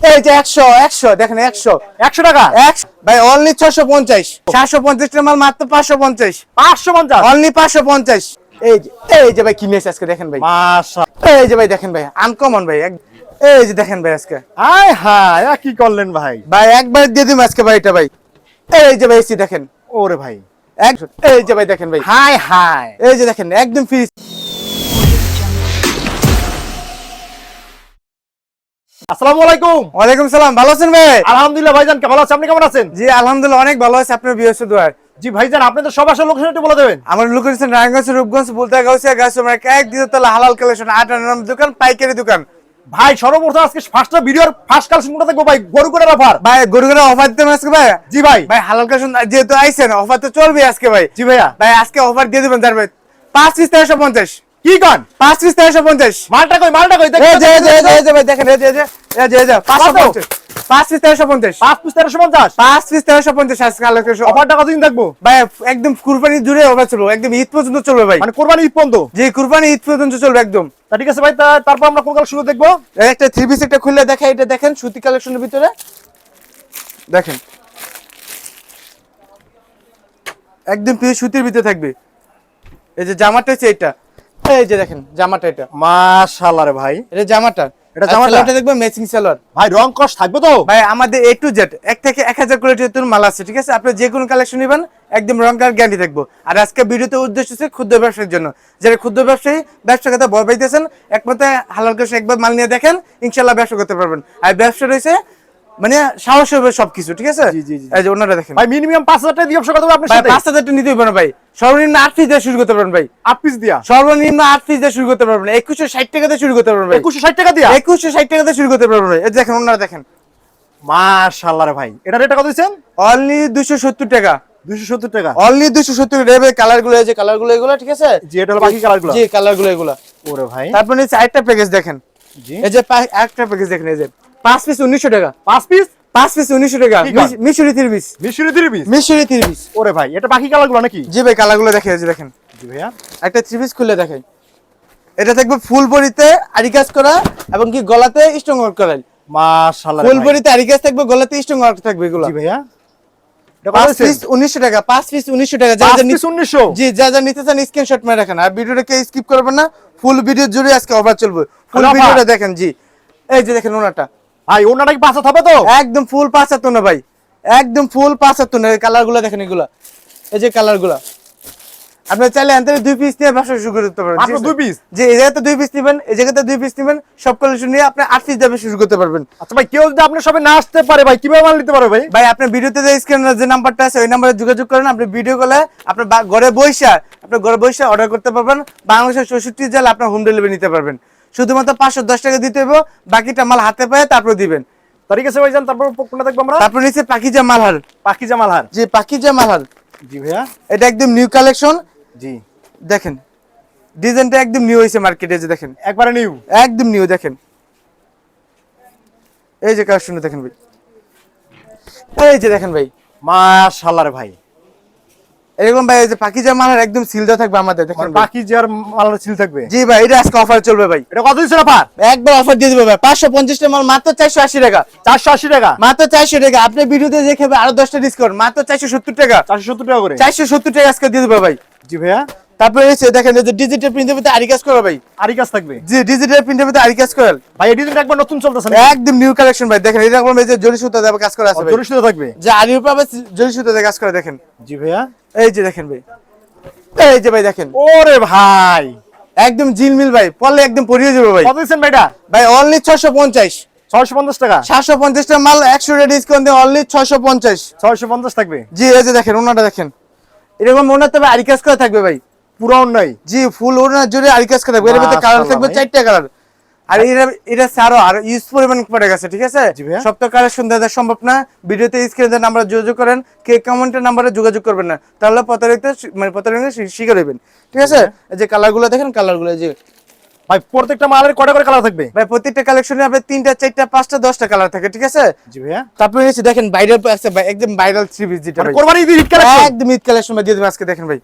এই যে একশো একশো দেখেন একশো। একশো টাকা? ভাই অনলি ছশো পঞ্চাশ। সাতশো পঞ্চাশ মাল মাত্র পাঁচশো পঞ্চাশ। পাঁচশো পঞ্চাশ? অনলি পাঁচশো পঞ্চাশ। এই যে এই যে ভাই কি নিয়েছে আজকে দেখেন ভাই। মাশা এই যে ভাই দেখেন ভাই আনকমন ভাই এক- এই যে দেখেন ভাই আজকে। আয় হায় কি করলেন ভাই? ভাই একবার দিয়ে দিম আজকে ভাই এটা ভাই। এই যে ভাই এসি দেখেন। ওরে ভাই। এই যে ভাই দেখেন ভাই। হাই হাই এই যে দেখেন একদম ফ্রি আসসালামু আলাইকুম। ওয়ালাইকুম সালাম ভালো আছেন ভাই? আলহামদুলিল্লাহ ভাইজান কেমন আছেন? আপনি কেমন আছেন? জি আলহামদুলিল্লাহ অনেক ভালো আছে আপনার বিয়ে দোয়ার। জি ভাইজান আপনি তো সব আসলে লোকেশন একটু বলে দেবেন। আমার লোকেশন রায়গঞ্জ রূপগঞ্জ বলতে গাউসিয়া গাছ এক দ্বিতীয়তলা হালাল কালেকশন আট নাম দোকান পাইকারি দোকান। ভাই সর্বপ্রথম আজকে ফার্স্ট ভিডিওর ফার্স্ট কালেকশন দেখব ভাই? গরু অফার ভাই গরুগুলো অফার দিতে আজকে ভাই? জি ভাই। ভাই হালাল কালেকশন যেহেতু আইছেন অফার তো চলবে আজকে ভাই। জি ভাইয়া। ভাই আজকে অফার দিয়ে দিবেন ভাই। পাঁচ পিস তেরোশো পঞ্চাশ। কি কন পাঁচ পিস তেরোশো পঞ্চাশ। মালটা কই মালটা কই? এই এই যে, এই যে, ভাই দেখেন যে, যে, যে, যে। পাঁচ পিস তেরোশো পঞ্চাশ। পাঁচ পিস তেরোশো পঞ্চাশ? পাঁচ পিস তেরোশো পঞ্চাশ আজকে কালেকশন অফারটা কতদিন থাকব? ভাই একদম কুরবানি জুড়ে অফার চলবে একদম ঈদ পর্যন্ত চলবে ভাই। মানে কোরবানি ঈদ পর্যন্ত? যে কুরবানি ঈদ পর্যন্ত চলবে একদম। তা ঠিক আছে ভাই তারপর আমরা কোন কালেকশন দেখব? একটা থ্রি পিস একটা খুলে দেখা এটা দেখেন সুতি কালেকশনের ভিতরে। দেখেন। একদম সুতির ভিতরে থাকবে। এই যে জামাটা হচ্ছে এটা এই যে দেখেন জামাটা এটা। মাশাআল্লাহ রে ভাই। এটা জামাটা। এটা জামাটা? দেখবেন ম্যাচিং সালোয়ার। ভাই রং কস থাকবে তো? ভাই আমাদের এ টু জেড এক থেকে এক হাজার কোয়ালিটির মাল আছে ঠিক আছে? আপনি যে কোনো কালেকশন নেবেন একদম রং কার গ্যারান্টি থাকব। আর আজকে ভিডিওতে উদ্দেশ্য হচ্ছে ক্ষুদ্র ব্যবসার জন্য। যারা ক্ষুদ্র ব্যবসায়ী ব্যবসা কথা ভয় পাইতেছেন একমাত্র হালাল করে একবার মাল নিয়ে দেখেন ইনশাল্লাহ ব্যবসা করতে পারবেন। আর ব্যবসা রয়েছে মানে সাহস হবে সবকিছু ঠিক আছে। এই যে ওনারা দেখেন। ভাই মিনিমাম পাঁচ হাজার টাকা দিয়ে ব্যবসা করতে হবে সাথে? পাঁচ হাজারটা নিতে হবে না ভাই। সর্বনিম্ন আট পিস দিয়ে শুরু করতে পারবেন ভাই। আট পিস দিয়া? সর্বনিম্ন আট পিস দিয়ে শুরু করতে পারবেন একুশশো ষাট টাকা দিয়ে শুরু করতে পারবেন একুশশো ষাট টাকা দিয়া? একুশশো ষাট টাকা দিয়ে শুরু করতে পারবেন ভাই। দেখেন ওনারা দেখেন। রে ভাই। এটা রেটটা কত দিচ্ছেন? অনলি দুশো সত্তর টাকা। দুইশো সত্তর টাকা। অনলি দুশো সত্তর কালারগুলো যে কালারগুলো এগুলো ঠিক আছে? জি এটা হলো বাকি কালারগুলো জি কালারগুলো এগুলো। ওরে ভাই। তারপর আরেকটা প্যাকেজ দেখেন। জি। এই যে একটা প্যাকেজ দেখেন এই যে। পাঁচ পিস উনিশশো টাকা। পাঁচ পিস পাঁচ পিস উনিশশো টাকা। কি কর? মিশ- মিশরি থ্রি পিস মিশরি থ্রি পিস মিশরি থ্রি পিস ওরে ভাই এটা বাকি কালারগুলো নাকি? জি ভাই কালার দেখে দেখেন। জি ভাইয়া। একটা থ্রি পিস খুলে দেখাই। এটা থাকবে ফুল বড়িতে আরি কাজ করা এবং কি গলাতে স্ট্রং ওয়ার্ক করা। মাশাআল্লাহ ফুল বড়িতে আরি কাজ থাকবে গলাতে স্ট্রং ওয়ার্ক থাকবে এগুলো। জি ভাইয়া। টাকা পিস টাকা। যা যা নিতে- উনিশশো? জি যা যা নিতে চান স্ক্রিনশট মেরে রাখেন। আর ভিডিওটাকে স্কিপ করবেন না। ফুল ভিডিও জুড়ে আজকে অফার চলবে। ফুল? ভিডিওটা দেখেন জি। এই যে দেখেন ওনাটা। ভাই ওনাটা কি পাঁচ হাত হবে তো? একদম ফুল না ভাই। একদম ফুল না কালারগুলো দেখেন এগুলা। এই যে কালারগুলা আপনি চাইলে এখান দুই পিস নিয়ে ব্যবসা শুরু করতে পারবেন মাত্র দুই পিস জি এই জায়গাতে দুই পিস নেবেন এই জায়গাতে দুই পিস নেবেন সব কালেকশন নিয়ে আপনি আট পিস দিয়ে শুরু করতে পারবেন। আচ্ছা ভাই কেউ যদি আপনার সবে না আসতে পারে ভাই কীভাবে মাল নিতে পারবে ভাই? ভাই আপনার ভিডিওতে যে স্ক্রিনে যে নাম্বারটা আছে ওই নাম্বারে যোগাযোগ করেন আপনি ভিডিও কলে আপনার ঘরে বইসা আপনার ঘরে অর্ডার করতে পারবেন। বাংলাদেশের চৌষট্টি জেলা আপনার হোম ডেলিভারি নিতে পারবেন। শুধুমাত্র পাঁচশো দশ টাকা দিতে হবে বাকিটা মাল হাতে পায়ে তারপর দিবেন। ঠিক আছে তারপর কোনটা দেখব আমরা? তারপর নিচে পাখিজা মালহার। জি ভাইয়া। এটা একদম নিউ কালেকশন জি। দেখেন ডিজাইনটা একদম নিউ হয়েছে মার্কেটে যে দেখেন। একবারে নিউ একদম নিউ দেখেন। এই যে কালেকশনটা দেখেন ভাই। এই যে দেখেন ভাই। মাশাআল্লাহ রে ভাই। এরকম ভাই এই যে পাকিজার মালার একদম সিল দেওয়া থাকবে আমাদের দেখেন পাকিজার মালার ছিল থাকবে? জি ভাই এটা আজকে অফার চলবে ভাই। এটা কত দিচ্ছেন অফার একবার অফার দিয়ে দিবে ভাই পাঁচশো পঞ্চাশটা মাল মাত্র চারশো আশি টাকা। চারশো আশি টাকা? মাত্র চারশো টাকা। আপনি ভিডিওতে দেখে আরও দশটা ডিসকাউন্ট মাত্র চারশো সত্তর টাকা। চারশো সত্তর টাকা করে? চারশো সত্তর টাকা আজকে দিয়ে দিবে ভাই। জি ভাইয়া। তারপরে এসে দেখেন যে ডিজিটাল প্রিন্টের ভিতরে আরি কাজ করা ভাই। আরই কাজ থাকবে? জি ডিজিটাল প্রিন্টের ভিতরে আরি কাজ করেন ভাই এটি কিন্তু একবার নতুন চলতেছে একদম নিউ কালেকশন ভাই দেখেন এরকম এই যে জরি সুতা দেবে কাজ করা আছে ভাই। জরিষ্ঠ থাকবে? যে আরি উপর আবার জরি সুতা দিয়ে কাজ করে দেখেন। জি ভাইয়া। এই যে দেখেন ভাই। এই যে ভাই দেখেন। ওরে ভাই! একদম জিলমিল ভাই পড়লে একদম পরিয়ে যাবে ভাই। কত দিচ্ছেন ভাইটা? ভাই অনলি ছশো পঞ্চাশ। ছয়শো পঞ্চাশ টাকা? সাতশো পঞ্চাশটা মাল একশো রেট ডিসকাউন্ট দিয়ে অনলি ছশো পঞ্চাশ। ছয়শো পঞ্চাশ থাকবে? জি এই যে দেখেন ওনাটা দেখেন। এরকম ওনার তবে আরি কাজ করা থাকবে ভাই। পুরো অন্যায় জি ফুল ওনার জুড়ে আরি কাজ থাকবে। এর কালার থাকবে। চারটা কালার আর এটা এটা আর ইউজ পরিমাণ পড়ে গেছে ঠিক আছে? সব তো কালেকশন দেওয়া সম্ভব না। ভিডিওতে স্ক্রিনে নাম্বার যোগাযোগ করেন। কে কমেন্টের নাম্বারে যোগাযোগ করবেন না। তাহলে প্রতারিত মানে প্রতারিত ঠিক আছে? যে কালারগুলো দেখেন কালারগুলো যে ভাই প্রত্যেকটা মালের কটা করে কালার থাকবে? ভাই প্রত্যেকটা কালেকশনে আপনার তিনটা চারটা পাঁচটা দশটা কালার থাকে ঠিক আছে? জি ভাইয়া। তারপরে দেখেন ভাইরাল আছে ভাই একদম ভাইরাল থ্রি পিস যেটা মানে কোরবানি ঈদের কালেকশন একদম ঈদ কালেকশন দিয়ে দেবেন আজকে দেখেন ভাই।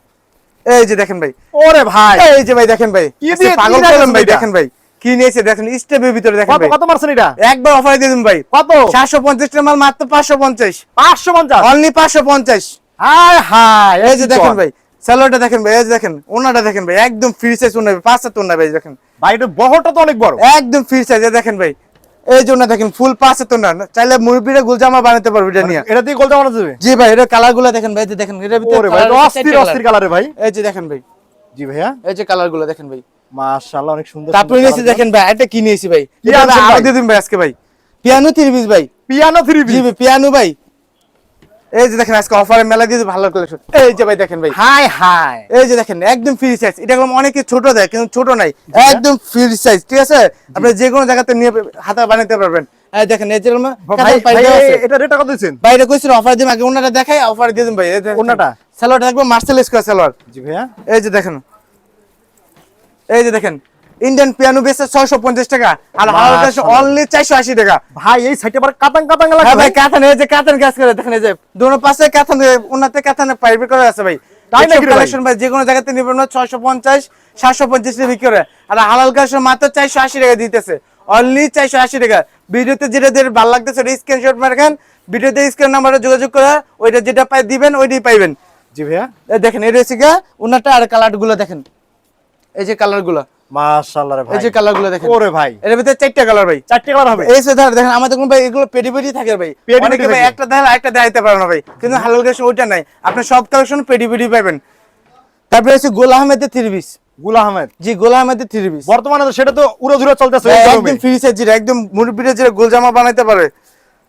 এই যে দেখেন ভাই। ওরে ভাই। এই যে ভাই দেখেন ভাই। কি দিয়ে- পাগল করলাম ভাই দেখেন ভাই। কি নিয়েছে দেখেন স্টেপের ভিতরে দেখেন কত ভাই। কত মারছেন এটা? একবার অফার দিয়ে দিন ভাই। কত? সাতশো পঞ্চাশ টাকা মাল মাত্র পাঁচশো পঞ্চাশ। পাঁচশো পঞ্চাশ? অনলি পাঁচশো পঞ্চাশ। হায় হায় এই যে দেখেন ভাই স্যালোটা দেখেন ভাই এই যে দেখেন ওনাটা দেখেন ভাই একদম ফ্রি সাইজ ওনা পাঁচ হাত ওনা ভাই দেখেন। ভাই এটা বহরটা তো অনেক বড়। একদম ফ্রি সাইজ দেখেন ভাই। এই জন্য দেখেন ফুল পাশে তো না চাইলে মুরব্বীরা গুলজামা বানাতে পারবে এটা নিয়ে। এটা দিয়ে গোলজামা বানাতে জি ভাই এটা কালারগুলো দেখেন ভাই দেখেন এটা ভিতরে ভাই অস্থির অস্থির কালারে ভাই। এই যে দেখেন ভাই। জি ভাইয়া। এই যে কালারগুলো দেখেন ভাই। মাশাআল্লাহ অনেক সুন্দর তারপরে নিয়েছি দেখেন ভাই এটা কি নিয়েছি ভাই? এটা আমি আরও? দিয়ে দিন ভাই আজকে ভাই। পিয়ানো থ্রি পিস ভাই। পিয়ানো থ্রি জি ভাই পিয়ানো ভাই। এই যে দেখেন আজকে অফারে মেলা দিয়ে ভালো কালেকশন এই যে ভাই দেখেন ভাই। Hi hi. এই যে দেখেন একদম ফ্রি সাইজ এটা অনেকে ছোট দেয় কিন্তু ছোট নাই। একদম ফ্রি সাইজ ঠিক আছে? আপনি যে কোনো জায়গাতে নিয়ে হাতা বানাতে পারবেন। এই দেখেন এই ভাই এটা রেটটা কত দিচ্ছেন? বাইরে অফার দিন আগে ওনাটা দেখাই অফার দিয়ে দিন ভাই। ওনাটা? সালোয়ার থাকবে মার্সেল স্কোয়ার সালোয়ার জি ভাইয়া। এই যে দেখেন। এই যে দেখেন ইন্ডিয়ান পিয়ানো বেসে ছয়শো পঞ্চাশ টাকা আর কাছে অনলি চারশো আশি টাকা। ভাই এই সাইডে আবার কাতাং কাতাং লাগে হ্যাঁ ভাই কাতান এই যে কাতান কাজ করে দেখেন এই যে দুনো পাশে কাতান উনাতে কাতান প্রাইভেট করে আছে ভাই। কালেকশন ভাই? যে কোনো জায়গাতে নিবেন না ছয়শো পঞ্চাশ সাতশো পঞ্চাশ টাকা বিক্রি করে আর হালাল কাছে মাত্র চারশো আশি টাকা দিতেছে। অনলি চারশো আশি টাকা। ভিডিওতে যেটা যেটা ভালো লাগতেছে স্ক্রিনশট মারখান ভিডিওতে স্ক্রিন নাম্বারে যোগাযোগ করে ওইটা যেটা পাই দিবেন ওইটাই পাইবেন। জি ভাইয়া। দেখেন এই রয়েছে গা উনাটা আর কালারগুলো দেখেন। এই যে কালারগুলো। মাশাআল্লাহ ভাই এই যে কালার দেখেন। ওরে ভাই। এর ভিতরে চারটা কালার ভাই। চারটে কালার হবে? এই সে দেখেন আমাদের কোন ভাই এগুলো পেডি পেডি থাকে ভাই। পেডি পেডি অনেকে ভাই একটা দেখালে একটা দেখাইতে পারে না ভাই। কিন্তু হালাল কাছে ওইটা নাই। আপনি সব কালেকশন পেডি পেডি পাবেন। তারপরে হচ্ছে গোল আহমেদের থ্রি পিস গুল আহমেদ? জি গোল আহমেদের থ্রি পিস বর্তমানে তো সেটা তো উড়ো ধুরে চলতেছে। একদম ফ্রি সাইজ একদম মুরব্বিরে যেটা গোল জামা বানাইতে পারে।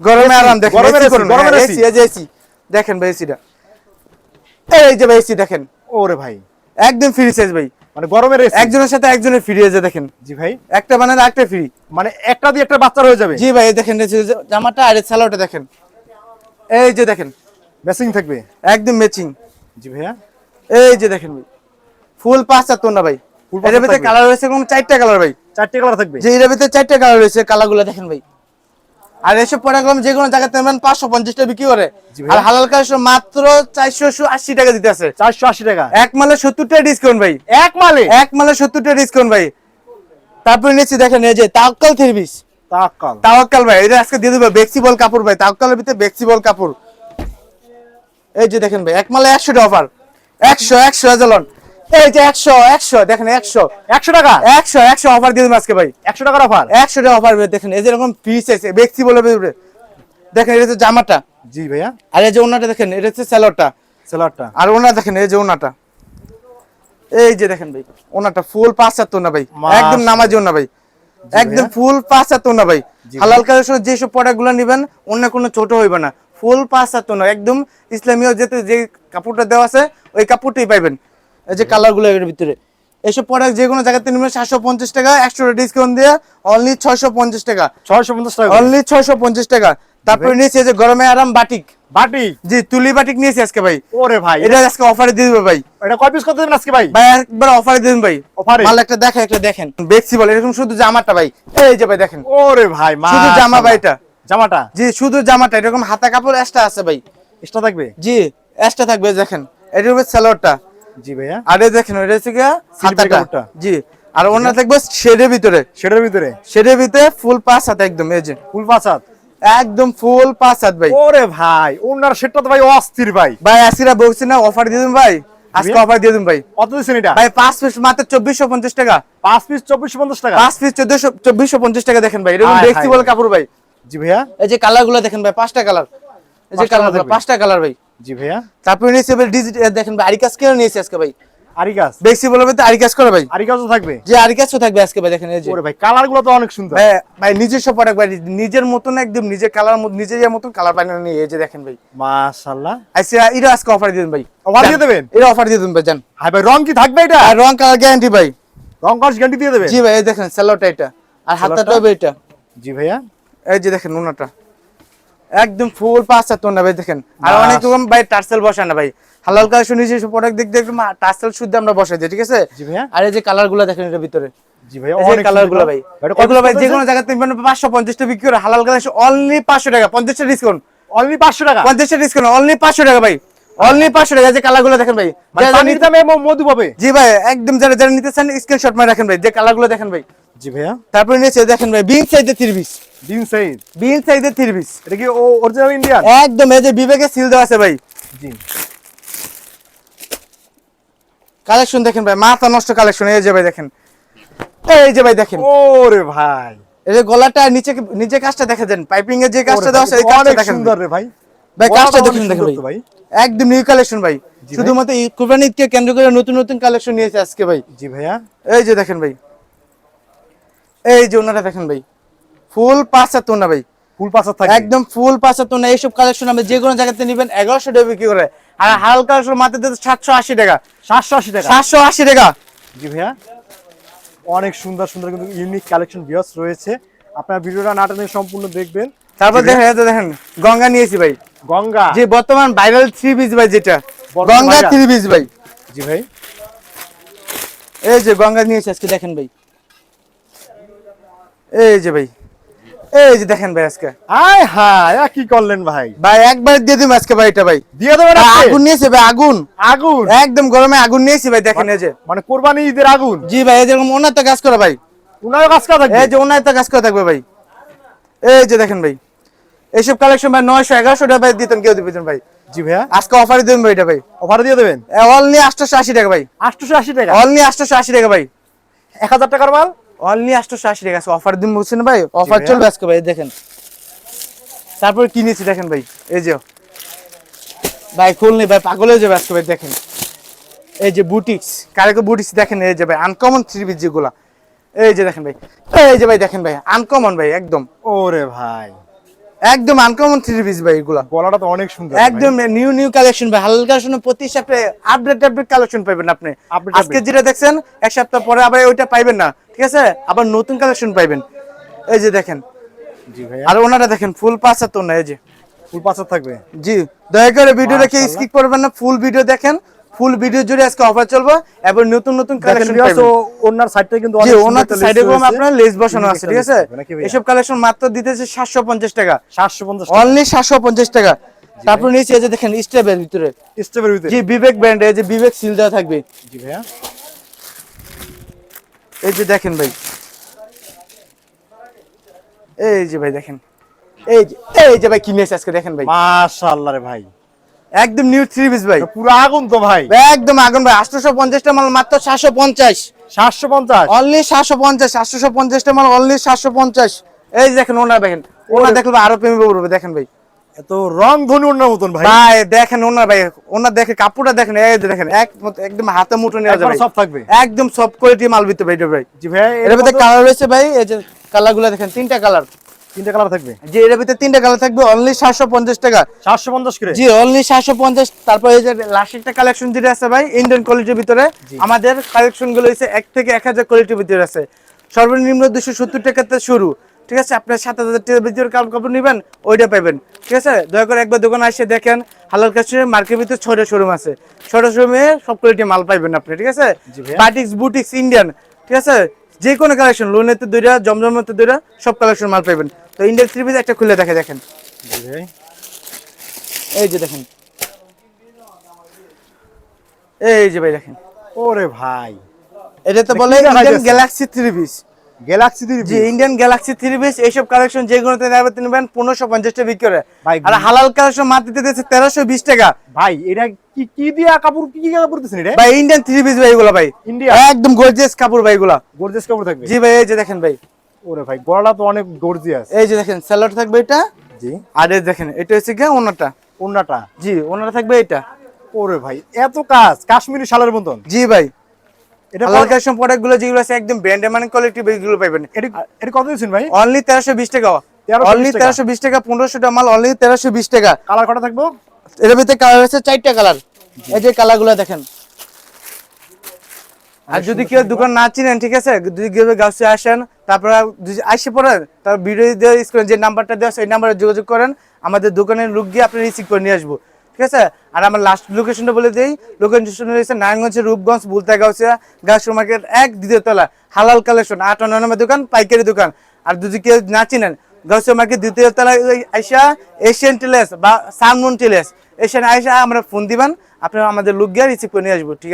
গরমে আরাম দেখেন হ্যাঁ, দেখেন ভাই এসিটা। এই যে ভাই এসি দেখেন। ওরে ভাই। একদম ফ্রি সাইজ ভাই। মানে গরমের একজনের সাথে একজনের ফ্রি আছে দেখেন। জি ভাই। একটা বানালে একটা ফ্রি মানে একটা দিয়ে একটা বাচ্চার হয়ে যাবে? জি ভাই এই দেখেন জামাটা আর সালোয়ারটা দেখেন। এই যে দেখেন ম্যাচিং থাকবে? একদম ম্যাচিং জি ভাইয়া। এই যে দেখেন ভাই ফুল পাঁচ চার না ভাই। এটার ভিতরে কালার রয়েছে কোন চারটা কালার ভাই। চারটে কালার থাকবে? যে এটার ভিতরে চারটা কালার রয়েছে কালারগুলো দেখেন ভাই। আর এসব প্রোডাক্ট যে কোনো জায়গাতে নেবেন পাঁচশো পঞ্চাশ টাকা বিক্রি করে। আর হালাল কাজ মাত্র চারশো আশি টাকা দিতে আছে চারশো আশি টাকা। এক মালে সত্তর টাকা ডিসকাউন্ট ভাই। এক মালে? এক মালে সত্তর টাকা ডিসকাউন্ট ভাই। তারপরে নিচ্ছি দেখেন এই যে তাওকাল থ্রি পিস তাকাল তাওয়াক্কাল ভাই এটা আজকে দিয়ে দেবো বেক্সিবল কাপড় ভাই। তাওয়াক্কালের ভিতরে বেক্সিবল কাপড়। এই যে দেখেন ভাই এক মালে একশো টাকা অফার একশো একশো এজালন। এই যে একশো একশো দেখেন একশো। একশো টাকা? একশো একশো অফার দিয়ে আজকে ভাই। একশো টাকার অফার একশো টাকা অফার দেখেন এই যে এরকম পিস আছে বেক্সিবল দেখেন এটা হচ্ছে জামাটা। জি ভাইয়া। আর এই যে ওনাটা দেখেন এটা হচ্ছে স্যালোয়ারটা সেলারটা আর ওনা দেখেন এই যে ওনাটা এই যে দেখেন ভাই ওনাটা ফুল পাঁচ হাত না ভাই। একদম নামাজি ওনা ভাই। একদম ফুল পাঁচ হাত না ভাই। জি হালাল কালেকশন যেসব প্রোডাক্টগুলো নিবেন অন্য কোনো ছোট হইবে না। ফুল পাঁচ হাত না একদম ইসলামীয় যেতে যে কাপড়টা দেওয়া আছে ওই কাপড়টাই পাইবেন। এই যে কালারগুলো এর ভিতরে। এইসব প্রোডাক্ট যে কোনো জায়গাতে নিবেন সাতশো পঞ্চাশ টাকা একশো ডিসকাউন্ট দিয়ে অনলি ছয়শো পঞ্চাশ টাকা। ছয়শো পঞ্চাশ টাকা অনলি ছয়শো পঞ্চাশ টাকা। তারপরে নিয়েছি এই যে গরমে আরাম বাটিক বাটি জি তুলি বাটিক নিয়েছি আজকে ভাই। ওরে ভাই এটা আজকে অফারে দিয়ে দেবে ভাই। এটা কয় পিস কত দেবেন আজকে ভাই? ভাই একবার অফারে দিন ভাই। এ? মাল একটা দেখেন একটা দেখেন। বেক্সি বলে এরকম শুধু জামাটা ভাই। এই যে ভাই দেখেন। ওরে ভাই শুধু জামা ভাই এটা। জামাটা? জি শুধু জামাটা এরকম হাতা কাপড় এক্সট্রা আছে ভাই। এক্সট্রা থাকবে? জি এক্সট্রা থাকবে দেখেন। এটা হবে সালোয়ারটা জি ভাইয়া। আর দেখেন এটা হচ্ছে হাতাটা। জি আর শেডের ভিতরে। সেটার ভিতরে? শেডের ভিতরে ফুল পাঁচ হাত একদম এই যে। ফুল পাঁচ হাত? একদম ফুল পাঁচ হাত ভাই। ওরে ভাই ওনার তো ভাই অস্থির ভাই। ভাই আসিরা বলছি না অফার দিয়ে দিন ভাই। আজকে অফার দিয়ে দিন ভাই। কত দিচ্ছেন এটা? ভাই পাঁচ পিস মাত্র চব্বিশশো পঞ্চাশ টাকা। পাঁচ পিস চব্বিশশো পঞ্চাশ টাকা? পাঁচ পিস চোদ্দশো চব্বিশশো পঞ্চাশ টাকা দেখেন ভাই এরকম ফ্লেক্সিবল কাপড় ভাই। জি ভাইয়া। এই যে কালারগুলো দেখেন ভাই পাঁচটা কালার এই যে কালার পাঁচটা কালার ভাই। জি ভাইয়া। তারপরে নিয়েছে ডিজিটাল দেখেন ভাই আরিকাস কেন নিয়েছে আজকে ভাই? তো আরিকাস করে ভাই। আরিকাসও থাকবে? যে থাকবে আজকে ভাই দেখেন এই যে। ভাই কালারগুলো তো অনেক সুন্দর। ভাই ভাই নিজস্ব প্রোডাক্ট ভাই নিজের মতন একদম নিজের কালার নিজের ইয়ে মতন কালার বানিয়ে নিয়ে এই যে দেখেন ভাই। মাশাআল্লাহ। আইসে এটা আজকে অফার দিয়ে দিন ভাই। Offer দিয়ে দেবেন? এটা অফার দিয়ে দিন ভাই জান হাই ভাই রং কি থাকবে এটা? আর রং কালার গ্যারান্টি ভাই। রং কস গ্যারান্টি দিয়ে দেবে জি ভাই এই দেখেন স্যালোটা এটা। আর হাতটা? হবে এটা। জি ভাইয়া। এই যে দেখেন ওনাটা। একদম ফুল পাঁচ হাত না ভাই দেখেন। আর অনেক রকম ভাই টার্সেল বসে না ভাই। হালাল কাজ শুনি যে প্রোডাক্ট দিক দেখবেন টার্সেল শুদ্ধ আমরা বসাই দিই ঠিক আছে? আর এই যে কালারগুলো দেখেন এটার ভিতরে। জি অনেক কালারগুলো ভাই। এগুলো ভাই যে কোনো জায়গাতে পাঁচশো পঞ্চাশ টাকা বিক্রি করে হালাল অনলি পাঁচশো টাকা পঞ্চাশটা ডিসকাউন্ট অনলি পাঁচশো টাকা? পঞ্চাশটা ডিসকাউন্ট অনলি পাঁচশো টাকা ভাই। অনলি পাঁচশো টাকা যে দেখেন ভাই। মানে মধু পাবে? জি ভাই একদম যারা যারা নিতে চান স্ক্রিনশট মারে রাখেন ভাই। যে কালারগুলো দেখেন ভাই। জি ভাইয়া। তারপরে নিয়েছে দেখেন ভাই বিন সাইজের থ্রি পিস দিন সাইজ? বিন সাইজের থ্রি পিস এটা কি ও অরিজিনাল ইন্ডিয়ান একদম এই যে বিবেকে সিল দেওয়া আছে ভাই। জি। কালেকশন দেখেন ভাই মাথা নষ্ট কালেকশন এই যে ভাই দেখেন। এই যে ভাই দেখেন। ওরে ভাই। এই যে গলাটা নিচে নিচে কাজটা দেখা দেন পাইপিং এর যে কাজটা দেওয়া আছে এই কাজটা দেখেন সুন্দর রে ভাই। ভাই কাজটা দেখুন দেখেন ভাই। একদম নিউ কালেকশন ভাই। শুধুমাত্র এই কেন্দ্র করে নতুন নতুন কালেকশন নিয়েছে আজকে ভাই। জি ভাইয়া। এই যে দেখেন ভাই। এই যে ওনারা দেখেন ভাই ফুল পাঁচা তোনা ভাই। ফুল পাসার থাকে একদম ফুল পাঁচা তোনা এইসব কালেকশন আপনি যে কোনো জায়গাতে নেবেন এগারোশো টাকা বিক্রি করে। আর হালকা মাত্র দিতে সাতশো আশি টাকা। সাতশো আশি টাকা? সাতশো আশি টাকা। জি ভাইয়া অনেক সুন্দর সুন্দর কিন্তু ইউনিক কালেকশন বিয়স রয়েছে। আপনার ভিডিওটা নাটনে সম্পূর্ণ দেখবেন। তারপর দেখেন দেখেন গঙ্গা নিয়েছি ভাই। গঙ্গা? যে বর্তমান ভাইরাল থ্রি পিস ভাই যেটা। গঙ্গা থ্রি পিস ভাই। জি ভাই। এই যে গঙ্গা নিয়েছি আজকে দেখেন ভাই। এই যে ভাই এই যে দেখেন ভাই আজকে। আয় হায় কি করলেন ভাই? ভাই একবার দিয়ে দিম আজকে ভাই এটা ভাই। দিয়ে দেবেন আগুন নিয়েছে ভাই আগুন। আগুন? একদম গরমে আগুন নিয়েছি ভাই দেখেন এই যে। মানে কোরবানি ঈদের আগুন? জি ভাই এই যেরকম ওনার তো কাজ করে ভাই। উনারও কাজ করা থাকবে? এই যে ওনার তো কাজ করে থাকবে ভাই। এই যে দেখেন ভাই এইসব কালেকশন ভাই নয়শো এগারোশো টাকা ভাই দিতেন কেউ দিবেন ভাই। জি ভাইয়া। আজকে অফারে দেবেন ভাই এটা ভাই। অফার দিয়ে দেবেন? অল নিয়ে আটশোশো আশি টাকা ভাই। আটশোশো আশি টাকা? অল নিয়ে আটশোশো আশি টাকা ভাই। এক হাজার টাকার মাল? অল নিয়ে আটশোশো আশি টাকা অফার দিন বলছেন ভাই। অফার। চলবে আজকে ভাই দেখেন। তারপর কিনেছি দেখেন ভাই? এই যে। ভাই খুলনি ভাই পাগল হয়ে যাবে আজকে ভাই দেখেন। এই যে বুটিক্স কারেকো বুটিক্স দেখেন? এই যে ভাই আনকমন থ্রি পিস যেগুলা। এই যে দেখেন ভাই। এই যে ভাই দেখেন ভাই আনকমন ভাই একদম। ওরে ভাই। একদম আনকমন থ্রি পিস ভাই এগুলা। গলাটা তো অনেক সুন্দর একদম নিউ নিউ কালেকশন ভাই। হালকা শুনে প্রতি সপ্তাহে আপডেট আপডেট কালেকশন পাবেন আপনি। আজকে যেটা দেখছেন এক সপ্তাহ পরে আবার ওইটা পাইবেন না ঠিক আছে? আবার নতুন কালেকশন পাইবেন। এই যে দেখেন। জি ভাই আর ওনারা দেখেন ফুল পাঁচা তো না এই যে। ফুল পাসার থাকবে? জি দয়া করে ভিডিও দেখে স্কিপ করবেন না ফুল ভিডিও দেখেন। ফুল ভিডিও জুড়ে আজকে অফার চলবে এবং নতুন নতুন কালেকশন পাইবেন। ওনার সাইডটা কিন্তু অনেক ওনার সাইডে কম। আপনার লেস বসানো আছে ঠিক আছে? এসব কালেকশন মাত্র দিতেছে সাতশো পঞ্চাশ টাকা। সাতশো পঞ্চাশ অনলি সাতশো পঞ্চাশ টাকা। তারপর নিচে এই যে দেখেন স্টেপের ভিতরে। স্টেপের ভিতরে। জি বিবেক ব্র্যান্ড এই যে বিবেক সিল দেওয়া থাকবে। জি ভাইয়া। এই যে দেখেন ভাই। এই যে ভাই দেখেন। এই যে এই যে ভাই কিনেছে আজকে দেখেন ভাই। মাশাআল্লাহ রে ভাই। একদম নিউ থ্রি পিস ভাই। পুরো আগুন তো ভাই। একদম আগুন ভাই আটশোশো পঞ্চাশটা মাল মাত্র সাতশো পঞ্চাশ। সাতশো পঞ্চাশ? অনলি সাতশো পঞ্চাশ সাতশো পঞ্চাশটা মাল অনলি সাতশো পঞ্চাশ। এই দেখেন ওনার দেখেন ওনার দেখলে আরও প্রেমে পড়বে দেখেন ভাই। এত রং ধনু ওনার মতন ভাই। ভাই দেখেন ওনার ভাই ওনার দেখে কাপড়টা দেখেন এই যে দেখেন এক একদম হাতে মুঠো নেওয়া যাবে। সব থাকবে। একদম সব কোয়ালিটি মাল ভিতরে ভাই ভাই। জি ভাই এর ভিতরে কালার রয়েছে ভাই এই যে কালারগুলো দেখেন তিনটা কালার তিনটা কালার থাকবে? যে এর ভিতরে তিনটা কালার থাকবে অনলি সাতশো পঞ্চাশ টাকা। সাতশো পঞ্চাশ করে? জি অনলি সাতশো পঞ্চাশ তারপর এই যে লাস্ট একটা কালেকশন যেটা আছে ভাই ইন্ডিয়ান কোয়ালিটির ভিতরে আমাদের কালেকশনগুলো হচ্ছে এক থেকে এক হাজার কোয়ালিটির ভিতরে আছে। সর্বনিম্ন দুশো সত্তর টাকাতে শুরু। ঠিক আছে আপনার সাত হাজার টাকার ভিতরে কাপড় কাপড় নেবেন ওইটা পাবেন ঠিক আছে দয়া করে একবার দোকানে এসে দেখেন হালাল কাছে মার্কেট ভিতরে ছয়টা শোরুম আছে। ছয়টা শোরুমে সব কোয়ালিটি মাল পাইবেন আপনি ঠিক আছে? বাটিক্স বুটিক্স ইন্ডিয়ান ঠিক আছে? যে কোনো কালেকশন লোনেতে দুইটা জমজমেতে দুইটা সব কালেকশন মাল পাইবেন। তো ইন্ডিয়ান থ্রি পিস একটা খুলে দেখে দেখেন। এই যে দেখেন। এই যে ভাই দেখেন। ওরে ভাই। এটা তো বলে Indian galaxy three piece galaxy three জি ইন্ডিয়ান গ্যালাক্সি থ্রি পিস এইসব কালেকশন যেগুলোতে নেবেন নেবেন পনেরোশো পঞ্চাশটা বিক্রি করে। ভাই, আর হালাল কালেকশন মাত্র দিতেছে তেরোশো বিশ টাকা। ভাই এটা কি কি দিয়া কাপড় কি কি কাপড় এটা? ভাই ইন্ডিয়ান থ্রি পিস ভাই এগুলো ভাই। ইন্ডিয়া একদম গর্জিয়াস কাপড় ভাই এগুলা। গর্জিয়াস কাপড় থাকবে? জি ভাই এই যে দেখেন ভাই। ওরে ভাই গলাটা তো অনেক গর্জিয়াস এই যে দেখেন স্যালাড থাকবে এটা। জি। আর এই দেখেন এটা হচ্ছে গিয়ে ওনারটা ওন্নাটা। জি ওনারটা থাকবে এটা ওরে ভাই এত কাজ কাশ্মীরি শালের মতন। জি ভাই। এটা কালেকশন প্রোডাক্টগুলো যেগুলো আছে একদম ব্র্যান্ডের মানে কোয়ালিটি এগুলো পাইবেন। এটা এটা কত দিচ্ছেন ভাই? অনলি তেরোশো বিশ টাকা। অনলি টাকা। তেরোশো বিশ টাকা পনেরোশো টাকা মাল অনলি তেরোশো বিশ টাকা। কালার কটা থাকব? এর ভিতরে কালার আছে কালার এই যে কালারগুলো দেখেন। আর যদি কেউ দোকান না চিনেন ঠিক আছে? যদি কেউ গাছে আসেন তারপর আসে পড়েন তার ভিডিও দিয়ে স্ক্রিনে যে নাম্বারটা দেওয়া সেই নাম্বারে যোগাযোগ করেন। আমাদের দোকানের লোক গিয়ে আপনি রিসিভ করে নিয়ে আসব। ঠিক আছে? আর আমার লাস্ট লোকেশনটা বলে দিই। লোকেশন রয়েছে নারায়ণগঞ্জের রূপগঞ্জ বুলতা গাউসিয়া গাছুর মার্কেট এক দ্বিতীয় তলা হালাল কালেকশন আট নম্বর দোকান পাইকারি দোকান। আর যদি কেউ না চিনেন গাউসিয়া মার্কেট দ্বিতীয় তলায় ওই আইসা এশিয়ান টেলেস বা সানমুন টেলেস এশিয়ান আইসা আমরা ফোন দিবেন আপনারা আমাদের লোক গিয়ে রিসিভ করে নিয়ে আসব ঠিক আছে?